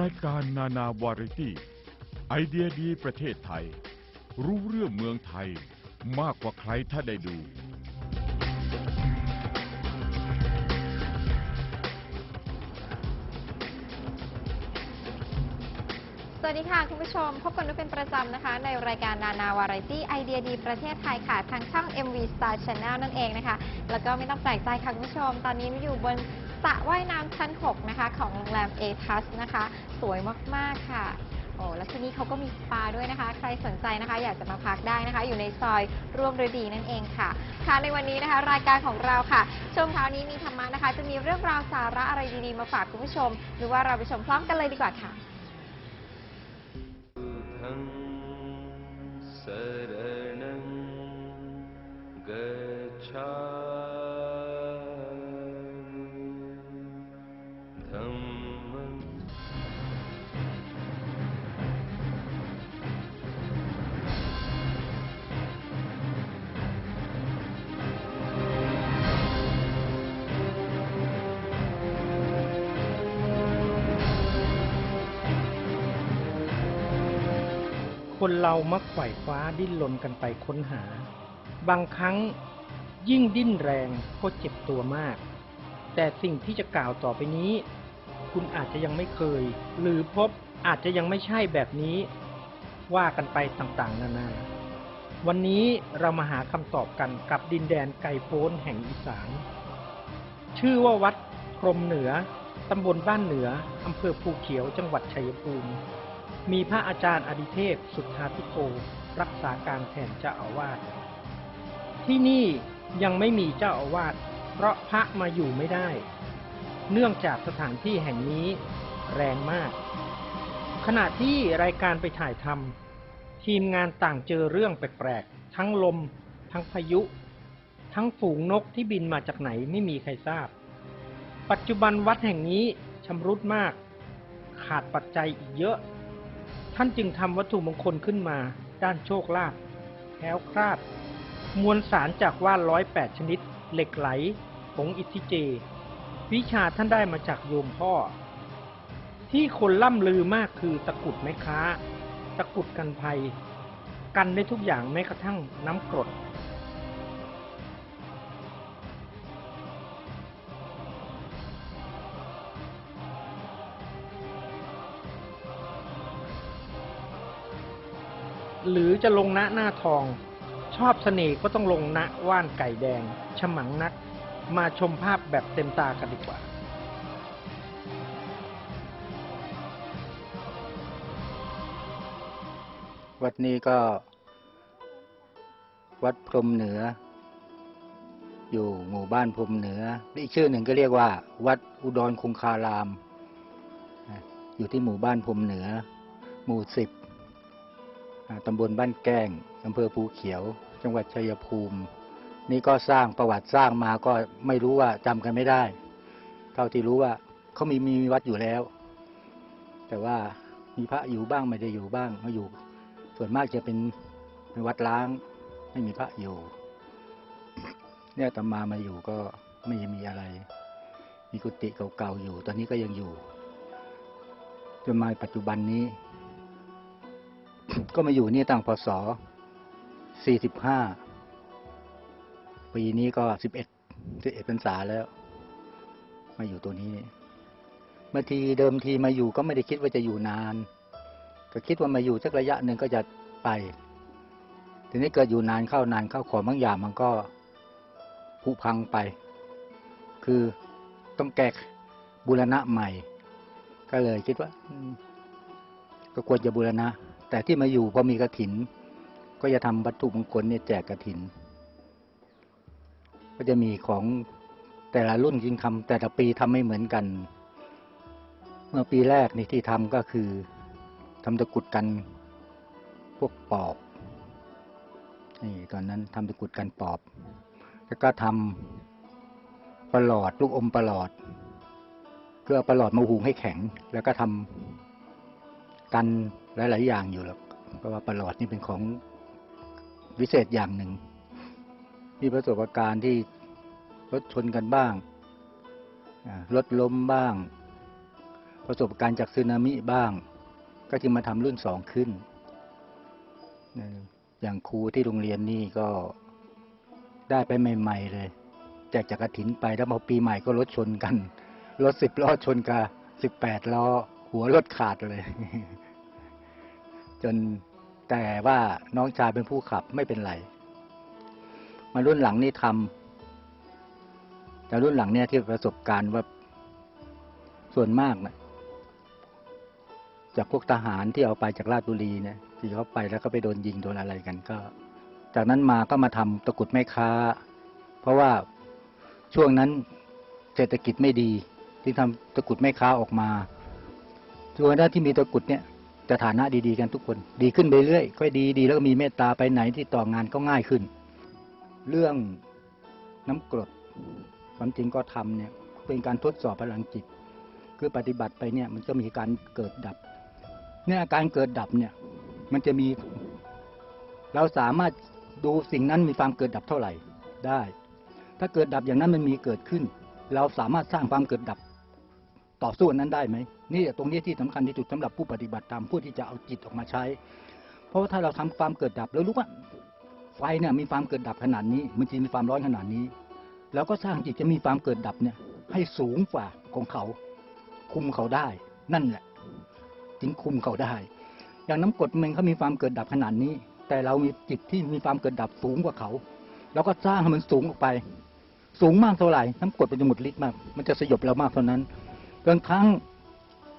รายการนานาวาไรตี้ ไอเดียดีประเทศไทย รู้เรื่องเมืองไทยมากกว่าใครถ้าได้ดู สวัสดีค่ะ คุณผู้ชม พบกันด้วยเป็นประจำนะคะ ในรายการนานาวาไรตี้ไอเดียดีประเทศไทยค่ะ ทางช่อง MV Star Channel นั่นเองนะคะ แล้วก็ไม่ต้องแปลกใจค่ะ คุณผู้ชม ตอนนี้มาอยู่บน สระว่ายน้ำชั้น 6 นะคะ ของโรงแรมเอทัสนะคะ สวยมาก ๆ ค่ะ โอ้แล้วที่นี่เขาก็มีสปาด้วยนะคะ ใครสนใจนะคะ อยากจะมาพักได้นะคะ อยู่ในซอยร่วมฤดีนั่นเองค่ะ ค่ะในวันนี้นะคะ รายการของเราค่ะช่วงเช้านี้มีธรรมะนะคะ จะมีเรื่องราวสาระอะไรดีๆมาฝากคุณผู้ชม หรือว่าเราไปชมพร้อมกันเลยดีกว่าค่ะ बुद्धं शरणं गच्छामि คนเรามักไขว่คว้าดิ้นรนกันไปค้นหา บางครั้งยิ่งดิ้นแรงก็เจ็บตัวมาก แต่สิ่งที่จะกล่าวต่อไปนี้ คุณอาจจะยังไม่เคย หรือพบอาจจะยังไม่ใช่แบบนี้ ว่ากันไปต่างๆ นานา วันนี้เรามาหาคำตอบกันกับดินแดนไกลโพ้นแห่งอีสาน ชื่อว่าวัดพรมเหนือตำบลบ้านเหนืออำเภอภูเขียวจังหวัดชัยภูมิ มีพระอาจารย์อดิเทพสุทธาธิโก รักษาการแทนเจ้าอาวาส ที่นี่ยังไม่มีเจ้าอาวาส เพราะพระมาอยู่ไม่ได้ เนื่องจากสถานที่แห่งนี้แรงมาก ขณะที่รายการไปถ่ายทำทีมงานต่างเจอเรื่องแปลกๆ ทั้งลม ทั้งพายุ ทั้งฝูงนกที่บินมาจากไหนไม่มีใครทราบ ปัจจุบันวัดแห่งนี้ชำรุดมาก ขาดปัจจัยอีกเยอะ ท่านจึงทำวัตถุมงคลขึ้นมา ด้านโชคลาภแคล้วคลาด มวลสารจากว่านร้อยแปดชนิด เหล็กไหล ผงอิทธิเจ วิชาท่านได้มาจากโยมพ่อ ที่คนล่ำลือมากคือตะกุดไม้ค้า ตะกุดกันภัย กันได้ทุกอย่างแม้กระทั่งน้ำกรด หรือจะลงณหน้าทอง ชอบเสน่ห์ก็ต้องลงณว่านไก่แดงฉมังนัก มาชมภาพแบบเต็มตากันดีกว่าวัดนี้ก็ วัดพรมเหนือ อยู่หมู่บ้านพรมเหนืออีกชื่อหนึ่งก็เรียกว่า วัดอุดรคงคาราม อยู่ที่หมู่บ้านพรมเหนือ หมู่สิบ ตำบลบ้านแก้งอำเภอภูเขียว จังหวัดชัยภูมิ นี่ก็สร้างประวัติสร้างมาก็ไม่รู้ว่าจำกันไม่ได้ เท่าที่รู้ว่าเขามีมีวัดอยู่แล้ว แต่ว่ามีพระอยู่บ้างไม่ได้อยู่บ้างมาอยู่ ส่วนมากจะเป็นเป็นวัดล้าง ไม่มีพระอยู่ เนี่ยตมามาอยู่ก็ไม่มีอะไร มีกุฏิเก่าๆอยู่ ตอนนี้ก็ยังอยู่จนมาปัจจุบันนี้ ก็มาอยู่นี่ตั้งพศ45ปีนี้ก็11 11พรรษาแล้ว มาอยู่ตัวนี้เมื่อทีเดิมทีมาอยู่ก็ไม่ได้คิดว่าจะอยู่นาน ก็คิดว่ามาอยู่สักระยะหนึ่งก็จะไป ทีนี้เกิดอยู่นานเข้านานเข้าของบางอย่างมันก็ผุพังไป คือต้องแก้บูรณะใหม่ ก็เลยคิดว่าก็ควรจะบูรณะ แต่ที่มาอยู่พอมีกระถิน ก็จะทำวัตถุมงคลเนี่ยแจกกระถิน ก็จะมีของแต่ละรุ่นจึงทำแต่ละปีทำไม่เหมือนกัน เมื่อปีแรกนี่ที่ทำก็คือทำตะกุดกันพวกปอบนี่ตอนนั้นทำตะกุดกันปอบ แล้วก็ทำประหลอดลูกอมประหลอดเพื่อเอาประหลอดมาหุงให้แข็ง แล้วก็ทำกัน หลายๆอย่างอยู่แล้วเพราะว่าประหลอดนี่เป็นของวิเศษอย่างหนึ่ง มีประสบการณ์ที่รถชนกันบ้างรถล้มบ้าง ประสบการณ์จากสึนามิบ้าง ก็จึงมาทำรุ่นสองขึ้น อย่างครูที่โรงเรียนนี่ก็ได้ไปใหม่ ๆ เลยแจกจากกระถินไปแล้วพอปีใหม่ก็รถชนกัน รถสิบล้อชนกับสิบแปดล้อ หัวรถขาดเลย จนแต่ว่าน้องชายเป็นผู้ขับไม่เป็นไรมารุ่นหลังนี่ทำแต่รุ่นหลังเนี่ยที่ประสบการณ์ว่าส่วนมากนะจากพวกทหารที่เอาไปจากราชบุรีเนี่ยที่เขาไปแล้วก็ไปโดนยิงโดนอะไรกันก็ จากนั้นมาก็มาทำตะกุดแม่ค้า เพราะว่าช่วงนั้นเศรษฐกิจไม่ดี ที่ทำตะกุดแม่ค้าออกมาช่วงนั้นที่มีตะกุดเนี่ย จะฐานะดีๆกันทุกคน ดีขึ้นไปเรื่อยค่อยดีดีแล้วก็มีเมตตาไปไหนที่ต่องานก็ง่ายขึ้น เรื่องน้ำกรดความจริงก็ทำเนี่ยเป็นการทดสอบพลังจิต คือปฏิบัติไปเนี่ยมันก็มีการเกิดดับ เนี่ยอการเกิดดับเนี่ยมันจะมี เราสามารถดูสิ่งนั้นมีความเกิดดับเท่าไหร่ได้ ถ้าเกิดดับอย่างนั้นมันมีเกิดขึ้น เราสามารถสร้างความเกิดดับ ต่อสู้อันนั้นได้ไหมนี่ตรงนี้ที่สำคัญที่สุดสำหรับผู้ปฏิบัติตามผู้ที่จะเอาจิตออกมาใช้ เพราะว่าถ้าเราทำความเกิดดับแล้วรู้ว่าไฟเนี่ยมีความเกิดดับขนาดนี้มันจะมีความร้อนขนาดนี้ แล้วก็สร้างจิตจะมีความเกิดดับเนี่ย ให้สูงกว่าของเขา คุมเขาได้นั่นแหละจึงคุมเขาได้ อย่างน้ำกดมันเขามีความเกิดดับขนาดนี้ แต่เรามีจิตที่มีความเกิดดับสูงกว่าเขา แล้วก็สร้างให้มันสูงออกไป สูงมากเท่าไหร่น้ำกดมันจะหมดฤทธิ์มาก มันจะสยบเรามากเท่านั้น บางครั้ง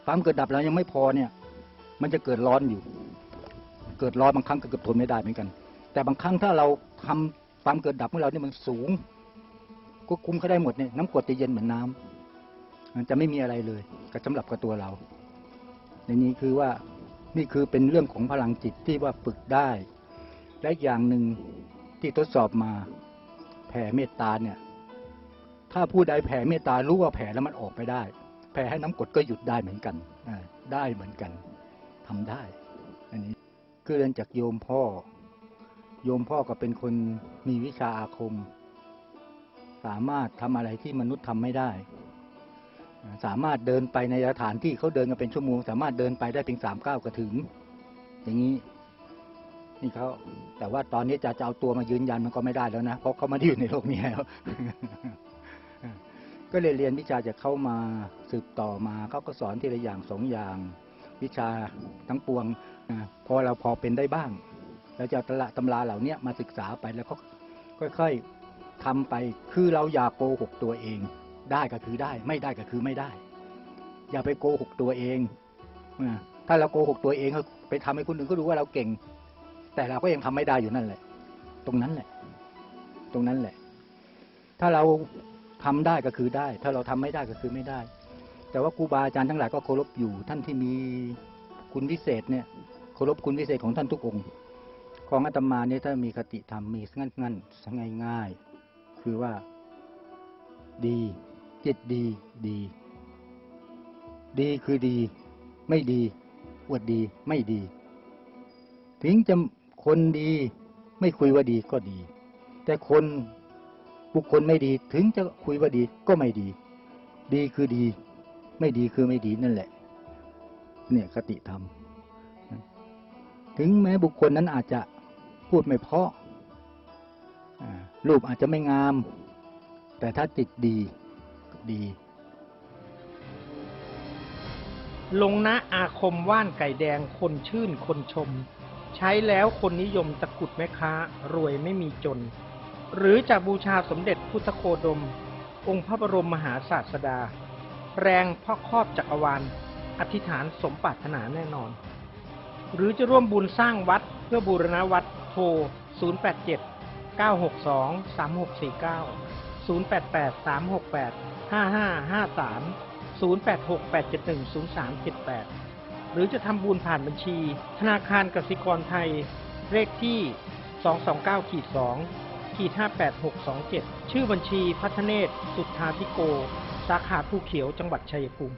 ความเกิดดับเรายังไม่พอเนี่ย มันจะเกิดร้อนอยู่ เกิดร้อนบางครั้งก็เกือบทนไม่ได้เหมือนกัน แต่บางครั้งถ้าเราทำความเกิดดับของเราเนี่ยมันสูงก็คุมเขาได้หมดเนี่ยน้ำกรดจะเย็นเหมือนน้ำมันจะไม่มีอะไรเลยกับสำหรับกับตัวเรา ในนี้คือว่านี่คือเป็นเรื่องของพลังจิตที่ว่าฝึกได้ และอย่างหนึ่งที่ทดสอบมาแผ่เมตตาเนี่ย ถ้าผู้ใดแผ่เมตตารู้ว่าแผ่แล้วมันออกไปได้ แผ่ให้น้ำกดก็หยุดได้เหมือนกันได้เหมือนกันทำได้ อันนี้คือเรียนจากโยมพ่อ โยมพ่อก็เป็นคนมีวิชาอาคม สามารถทำอะไรที่มนุษย์ทำไม่ได้ สามารถเดินไปในสถานที่เขาเดินกันเป็นชั่วโมง สามารถเดินไปได้เพียงสามก้าวก็ถึง อย่างนี้นี่เขาแต่ว่าตอนนี้จะจะเอาตัวมายืนยันมันก็ไม่ได้แล้วนะ เพราะเขาไมาอยู่ในโลกนี้แล้ว ก็เลยเรียนวิชาจากเข้ามาสืบต่อมาเขาก็สอนทีละอย่างสองอย่าง วิชาทั้งปวงอ่าพอเราพอเป็นได้บ้างแล้วจะตำราตำราเหล่านี้มาศึกษาไปแล้วก็ค่อยๆทำไปคือเราอย่าโกหกตัวเอง ได้ก็คือได้ ไม่ได้ก็คือไม่ได้ อย่าไปโกหกตัวเองถ้าเราโกหกตัวเองไปทำให้คนอื่นก็รู้ว่าเราเก่ง แต่เราก็ยังทำไม่ได้อยู่นั่นแหละ ตรงนั้นแหละ ตรงนั้นแหละ ถ้าเรา ทำได้ก็คือได้ ถ้าเราทำไม่ได้ก็คือไม่ได้ แต่ว่าครูบาอาจารย์ทั้งหลายก็เคารพอยู่ท่านที่มีคุณวิเศษเนี่ยเคารพคุณวิเศษของท่านทุกองค์ ของอาตมาเนี่ยถ้ามีคติธรรมมีงั้นงั้นง่ายง่ายคือว่า ดีจิตดีดี ดีคือดี ไม่ดีอวดดีไม่ดี ถึงจะคนดี ไม่คุยว่าดีก็ดี แต่คน บุคคลไม่ดีถึงจะคุยว่าดีก็ไม่ดี ดีคือดี ไม่ดีคือไม่ดีนั่นแหละ เนี่ยคติธรรม ถึงแม้บุคคลนั้นอาจจะพูดไม่เพราะรูปอาจจะไม่งาม แต่ถ้าจิตดีดี ลงนะอาคมว่านไก่แดงคนชื่นคนชม ใช้แล้วคนนิยมตะกรุดแม่ค้ารวยไม่มีจน หรือจะบูชาสมเด็จพุทธโคดม องค์พระบรมมหาศาสดา แรงพ่อครอบจักรวาล อธิษฐานสมปรารถนาแน่นอน หรือจะร่วมบุญสร้างวัดเพื่อบูรณวัดโทร 087 962 3649 088 368 5553 086 871 0378 หรือจะทำบุญผ่านบัญชี ธนาคารกสิกรไทย เลขที่ 229-2 ขีด558627 ชื่อบัญชีพัฒเนศสุทธาธิโก สาขาภูเขียวจังหวัดชัยภูมิ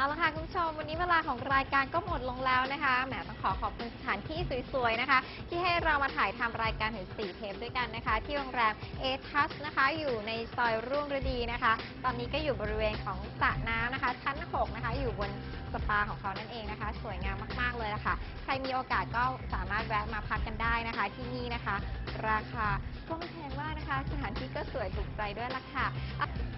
เอาละค่ะคุณผู้ชมวันนี้เวลาของรายการก็หมดลงแล้วนะคะแหมต้องขอขอบคุณสถานที่สวยๆนะคะ ที่ให้เรามาถ่ายทำรายการถึง 4 เทปด้วยกันนะคะ ที่โรงแรมเอทัสนะคะ อยู่ในซอยรุ่งฤดีนะคะ ตอนนี้ก็อยู่บริเวณของสระน้ำนะคะ ชั้น 6 นะคะ อยู่บนสปาของเขานั่นเองนะคะ สวยงามมากๆเลยละค่ะ ใครมีโอกาสก็สามารถแวะมาพักกันได้นะคะ ที่นี่นะคะ ราคาก็ไม่แพงมากนะคะ สถานที่ก็สวยถูกใจด้วยล่ะค่ะ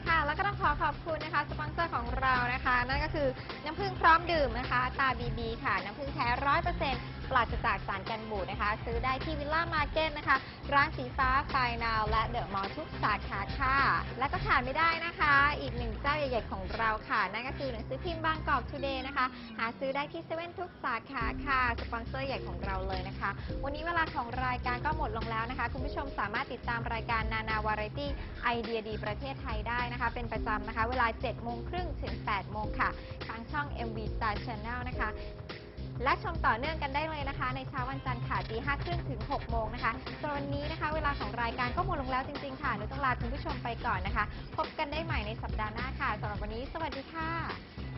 ค่ะ แล้วก็ต้องขอขอบคุณนะคะสปอนเซอร์ของเรานะคะ นั่นก็คือน้ำผึ้งพร้อมดื่มนะคะ ตาบีบีค่ะ น้ำผึ้งแท้ร้อยเปอร์เซ็นต์ ปราศจากสารกันบูดนะคะ ซื้อได้ที่วิลล่ามาร์เก็ตนะคะ ร้านสีฟ้าไฟนาว และเดอะมอลล์ทุกสาขาค่ะ และก็ขาดไม่ได้นะคะ อีกหนึ่งเจ้าใหญ่ๆของเราค่ะ นั่นก็คือหนังสือพิมพ์บางกอกทูเดย์นะคะ หาซื้อได้ที่เซเว่นทุกสาขาค่ะ สปอนเซอร์ใหญ่ของเราเลยนะคะ วันนี้เวลาของรายการก็หมดลงแล้วนะคะ คุณผู้ชมสามารถติดตามรายการนานาวาไรตี้ไอเดียดีประเทศไทยได้นะคะ เป็นประจำนะคะ เวลา7โมงครึ่งถึง8โมงค่ะ ทางช่อง MV Star Channel นะคะ และชมต่อเนื่องกันได้เลยนะคะ ในเช้าวันจันทร์ค่ะตีห้าครึ่งถึง6โมงนะคะส่วนวันนี้นะคะ เวลาของรายการก็หมดลงแล้วจริงๆ ค่ะหนูต้องลาคุณผู้ชมไปก่อนนะคะ พบกันได้ใหม่ในสัปดาห์หน้าค่ะสำหรับวันนี้ สวัสดีค่ะ